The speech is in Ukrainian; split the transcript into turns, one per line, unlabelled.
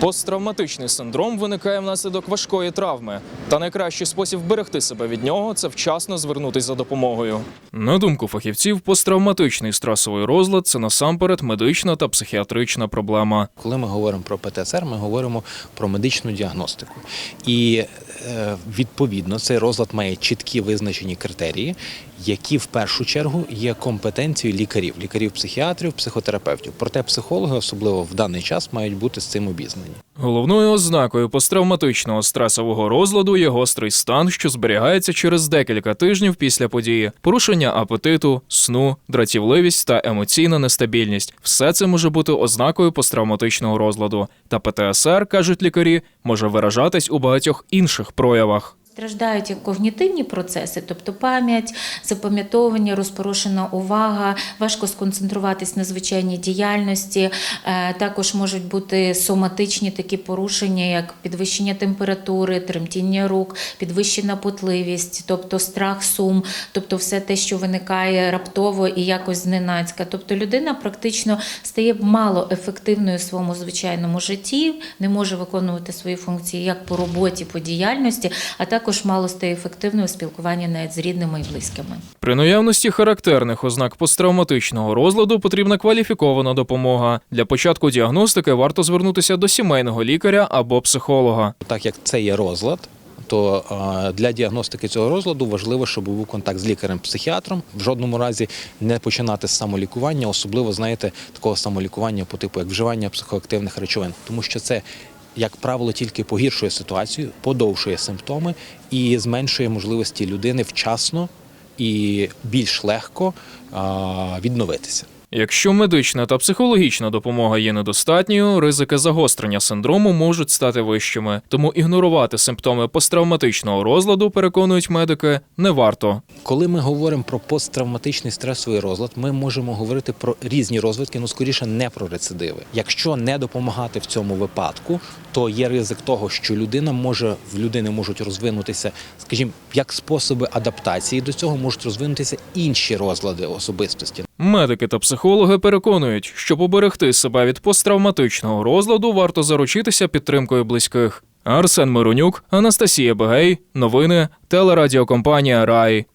Посттравматичний синдром виникає внаслідок важкої травми, та найкращий спосіб берегти себе від нього це вчасно звернутися за допомогою. На думку фахівців, посттравматичний стресовий розлад це насамперед медична та психіатрична проблема.
Коли ми говоримо про ПТСР, ми говоримо про медичну діагностику. І е, відповідно цей розлад має чіткі визначені критерії, які в першу чергу є компетенцією лікарів, лікарів-психіатрів, психотерапевтів. Проте психологи, особливо в даний час, мають бути з цим обізнані.
Головною ознакою посттравматичного стресового розладу є гострий стан, що зберігається через декілька тижнів після події, порушення апетиту, сну, дратівливість та емоційна нестабільність. Все це може бути ознакою посттравматичного розладу. Та ПТСР, кажуть лікарі, може виражатись у багатьох інших проявах.
Страждають як когнітивні процеси, тобто пам'ять, запам'ятовування, розпорошена увага, важко сконцентруватись на звичайній діяльності. Е, Також можуть бути соматичні такі порушення, як підвищення температури, тремтіння рук, підвищена потливість, тобто страх, сум, тобто все те, що виникає раптово і якось зненацька. Тобто людина практично стає малоефективною в своєму звичайному житті, не може виконувати свої функції як по роботі, по діяльності, а також мало стає ефективною у спілкуванні навіть з рідними і близькими.
При наявності характерних ознак посттравматичного розладу потрібна кваліфікована допомога. Для початку діагностики варто звернутися до сімейного лікаря або психолога.
Так як це є розлад. То для діагностики цього розладу важливо, щоб був контакт з лікарем-психіатром. В жодному разі не починати з самолікування, особливо знаєте, такого самолікування по типу як вживання психоактивних речовин, тому що це, як правило, тільки погіршує ситуацію, подовшує симптоми і зменшує можливості людини вчасно і більш легко відновитися.
Якщо медична та психологічна допомога є недостатньою, ризики загострення синдрому можуть стати вищими. Тому ігнорувати симптоми посттравматичного розладу, переконують медики, не варто.
Коли ми говоримо про посттравматичний стресовий розлад, ми можемо говорити про різні розвитки, ну скоріше не про рецидиви. Якщо не допомагати в цьому випадку, то є ризик того, що людина може в людини можуть розвинутися, скажімо, як способи адаптації до цього можуть розвинутися інші розлади особистості.
Медики та психологи переконують, щоб уберегти себе від посттравматичного розладу, варто заручитися підтримкою близьких. Арсен Миронюк, Анастасія Бегей, новини, телерадіокомпанія Рай.